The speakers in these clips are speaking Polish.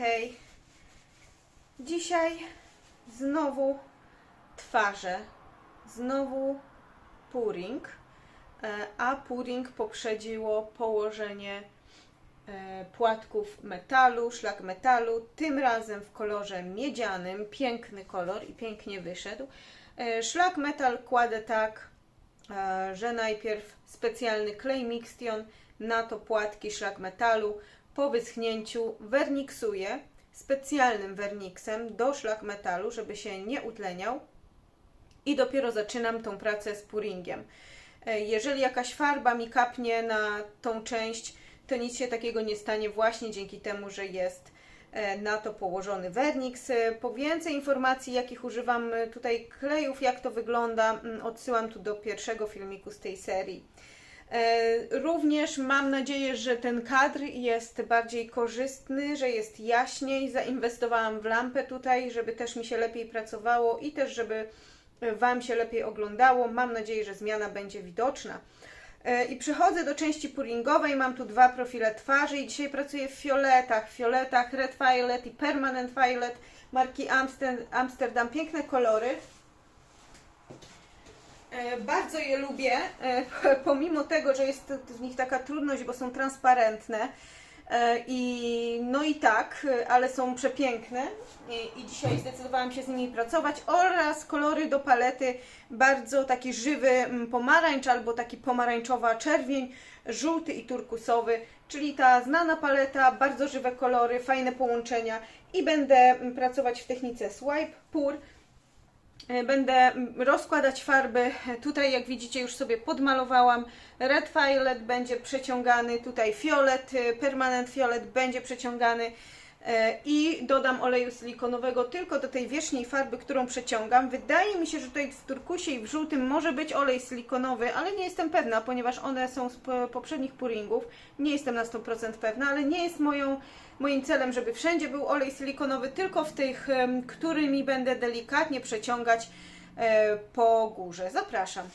hej. Dzisiaj znowu twarze, znowu puring, e, a puring poprzedziło położenie e, płatków metalu, szlak metalu, tym razem w kolorze miedzianym, piękny kolor i pięknie wyszedł. E, Szlak metal kładę tak, że najpierw specjalny klej Mixtion, na to płatki szlak metalu, po wyschnięciu werniksuję specjalnym werniksem do szlak metalu, żeby się nie utleniał i dopiero zaczynam tą pracę z puringiem. E, Jeżeli jakaś farba mi kapnie na tą część, to nic się takiego nie stanie właśnie dzięki temu, że jest e, na to położony werniks. E, Po więcej informacji, jakich używam tutaj klejów, jak to wygląda, mm, odsyłam tu do pierwszego filmiku z tej serii. E, Również mam nadzieję, że ten kadr jest bardziej korzystny, że jest jaśniej. Zainwestowałam w lampę tutaj, żeby też mi się lepiej pracowało i też, żeby Wam się lepiej oglądało. Mam nadzieję, że zmiana będzie widoczna. E, I przechodzę do części puringowej. Mam tu dwa profile twarzy i dzisiaj pracuję w fioletach. Fioletach Red Violet i Permanent Violet marki Amster- Amsterdam. Piękne kolory. E, Bardzo je lubię, e, pomimo tego, że jest w nich taka trudność, bo są transparentne. E, I no i tak, ale są przepiękne I, i dzisiaj zdecydowałam się z nimi pracować oraz kolory do palety bardzo taki żywy pomarańcz albo taki pomarańczowa czerwień, żółty i turkusowy, czyli ta znana paleta, bardzo żywe kolory, fajne połączenia i będę pracować w technice swipe, pour. E, Będę rozkładać farby. Tutaj, jak widzicie, już sobie podmalowałam. Red Violet będzie przeciągany, tutaj fiolet, e, permanent fiolet będzie przeciągany i dodam oleju silikonowego tylko do tej wierzchniej farby, którą przeciągam. Wydaje mi się, że tutaj w turkusie i w żółtym może być olej silikonowy, ale nie jestem pewna, ponieważ one są z po- poprzednich puringów. Nie jestem na 100% pewna, ale nie jest moją, moim celem, żeby wszędzie był olej silikonowy, tylko w tych, którymi będę delikatnie przeciągać e, po górze. Zapraszam.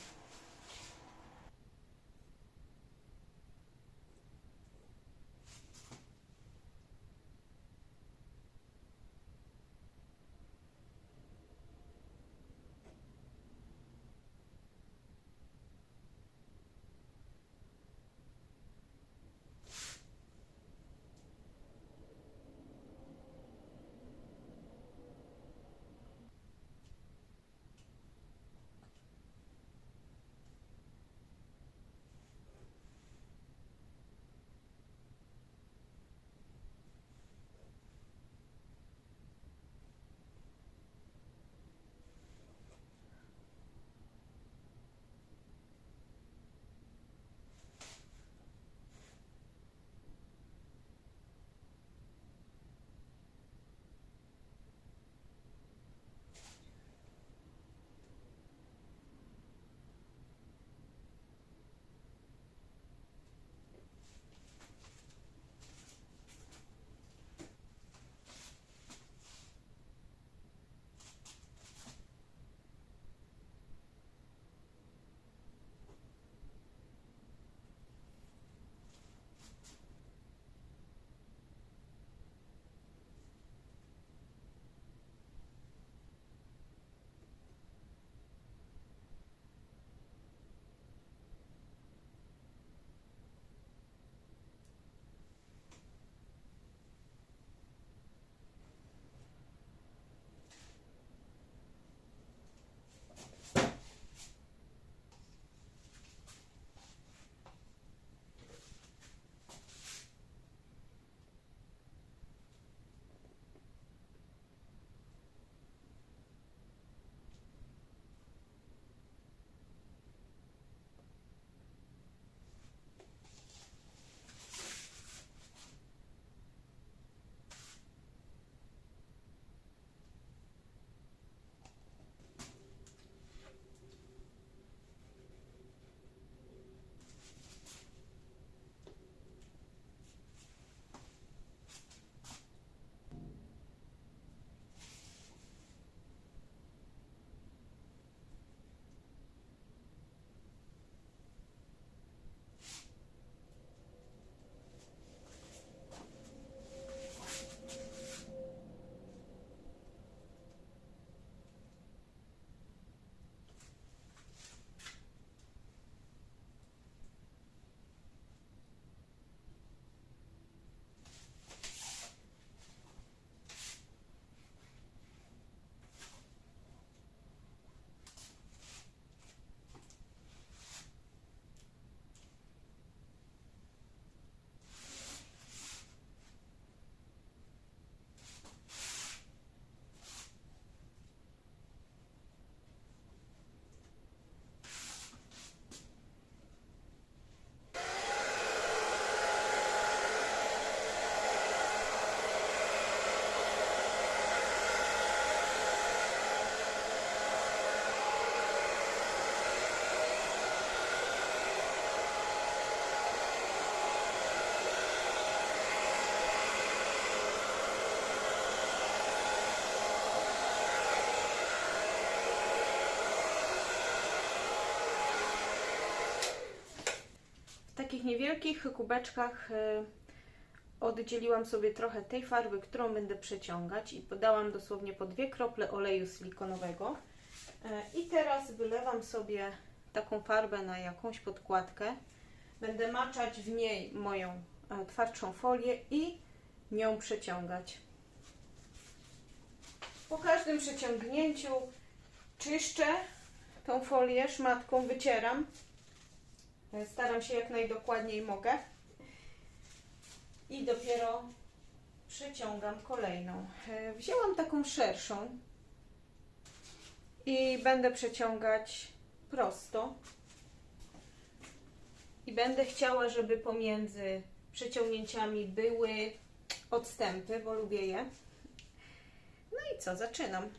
Takich niewielkich kubeczkach e, oddzieliłam sobie trochę tej farby, którą będę przeciągać i podałam dosłownie po dwie krople oleju silikonowego. E, I teraz wylewam sobie taką farbę na jakąś podkładkę. Będę maczać w niej moją e, twardszą folię i nią przeciągać. Po każdym przeciągnięciu czyszczę tą folię szmatką, wycieram. E, Staram się jak najdokładniej mogę. I dopiero przeciągam kolejną. E, Wzięłam taką szerszą i będę przeciągać prosto. I będę chciała, żeby pomiędzy przeciągnięciami były odstępy, bo lubię je. No i co, zaczynam.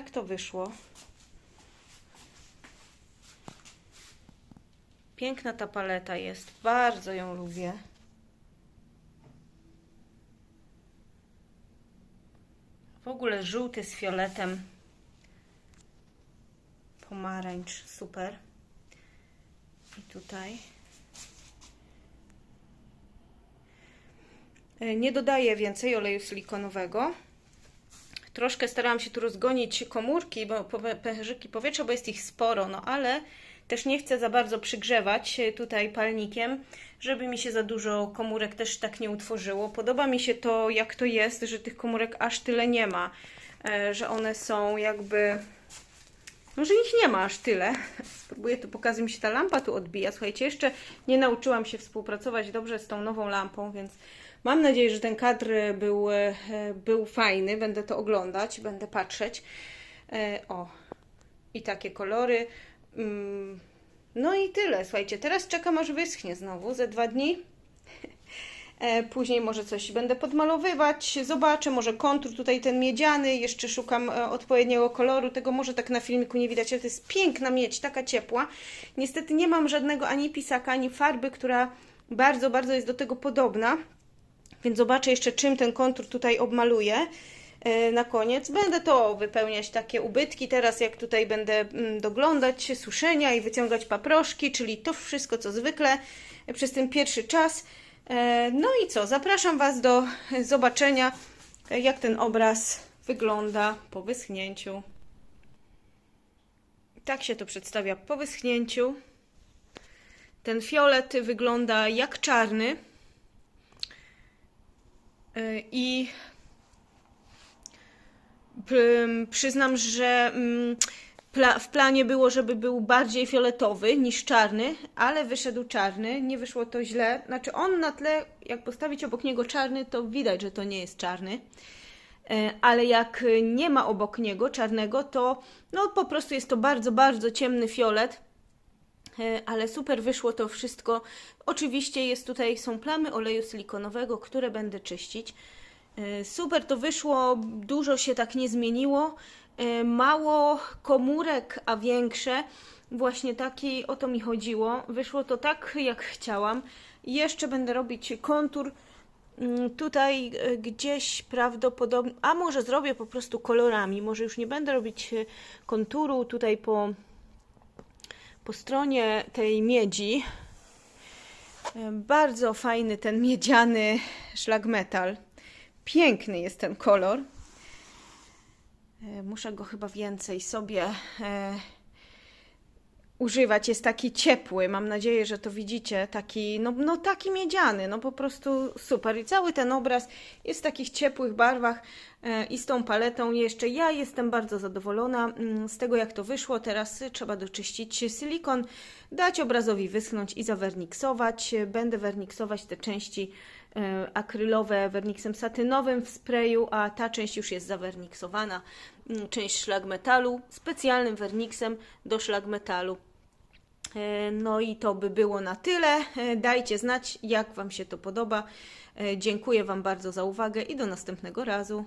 Jak to wyszło. Piękna ta paleta jest, bardzo ją lubię. W ogóle żółty z fioletem. Pomarańcz, super. I tutaj. E, Nie dodaję więcej oleju silikonowego. Troszkę starałam się tu rozgonić komórki, bo pęcherzyki powietrza, bo jest ich sporo, no ale też nie chcę za bardzo przygrzewać tutaj palnikiem, żeby mi się za dużo komórek też tak nie utworzyło. Podoba mi się to, jak to jest, że tych komórek aż tyle nie ma, e, że one są jakby no, że ich nie ma aż tyle. Spróbuję tu pokazać, mi się ta lampa tu odbija. Słuchajcie, jeszcze nie nauczyłam się współpracować dobrze z tą nową lampą, więc mam nadzieję, że ten kadr był, e, był fajny. Będę to oglądać, będę patrzeć. E, O, i takie kolory. Mm, No i tyle, słuchajcie. Teraz czekam, aż wyschnie znowu ze dwa dni. E, Później może coś będę podmalowywać, zobaczę, może kontur tutaj ten miedziany, jeszcze szukam odpowiedniego koloru, tego może tak na filmiku nie widać, ale to jest piękna miedź, taka ciepła. Niestety nie mam żadnego ani pisaka, ani farby, która bardzo, bardzo jest do tego podobna, więc zobaczę jeszcze czym ten kontur tutaj obmaluję e, na koniec. Będę to wypełniać takie ubytki teraz, jak tutaj będę mm, doglądać suszenia i wyciągać paproszki, czyli to wszystko co zwykle e, przez ten pierwszy czas. E, No i co? Zapraszam Was do zobaczenia, jak ten obraz wygląda po wyschnięciu. Tak się to przedstawia po wyschnięciu. Ten fiolet wygląda jak czarny. E, I Pr- przyznam, że mm, w planie było, żeby był bardziej fioletowy niż czarny, ale wyszedł czarny. Nie wyszło to źle. Znaczy, on na tle, jak postawić obok niego czarny, to widać, że to nie jest czarny. E, Ale jak nie ma obok niego czarnego, to no po prostu jest to bardzo, bardzo ciemny fiolet. E, ale super wyszło to wszystko. Oczywiście jest tutaj, są plamy oleju silikonowego, które będę czyścić. E, Super to wyszło, dużo się tak nie zmieniło. E, Mało komórek, a większe. Właśnie taki o to mi chodziło. Wyszło to tak, jak chciałam. Jeszcze będę robić kontur. Mm, Tutaj gdzieś prawdopodobnie, a może zrobię po prostu kolorami. Może już nie będę robić konturu tutaj po, po stronie tej miedzi. Bardzo fajny ten miedziany szlagmetal. Piękny jest ten kolor. E, Muszę go chyba więcej sobie e, używać. Jest taki ciepły. Mam nadzieję, że to widzicie. Taki, no, no taki miedziany. No po prostu super. I cały ten obraz jest w takich ciepłych barwach e, i z tą paletą jeszcze. Ja jestem bardzo zadowolona mm, z tego, jak to wyszło. Teraz trzeba doczyścić silikon, dać obrazowi wyschnąć i zawerniksować. Będę werniksować te części e, akrylowe werniksem satynowym w sprayu, a ta część już jest zawerniksowana. Mm, Część szlagmetalu specjalnym werniksem do szlagmetalu. E, No i to by było na tyle. E, Dajcie znać, jak Wam się to podoba. E, Dziękuję Wam bardzo za uwagę i do następnego razu.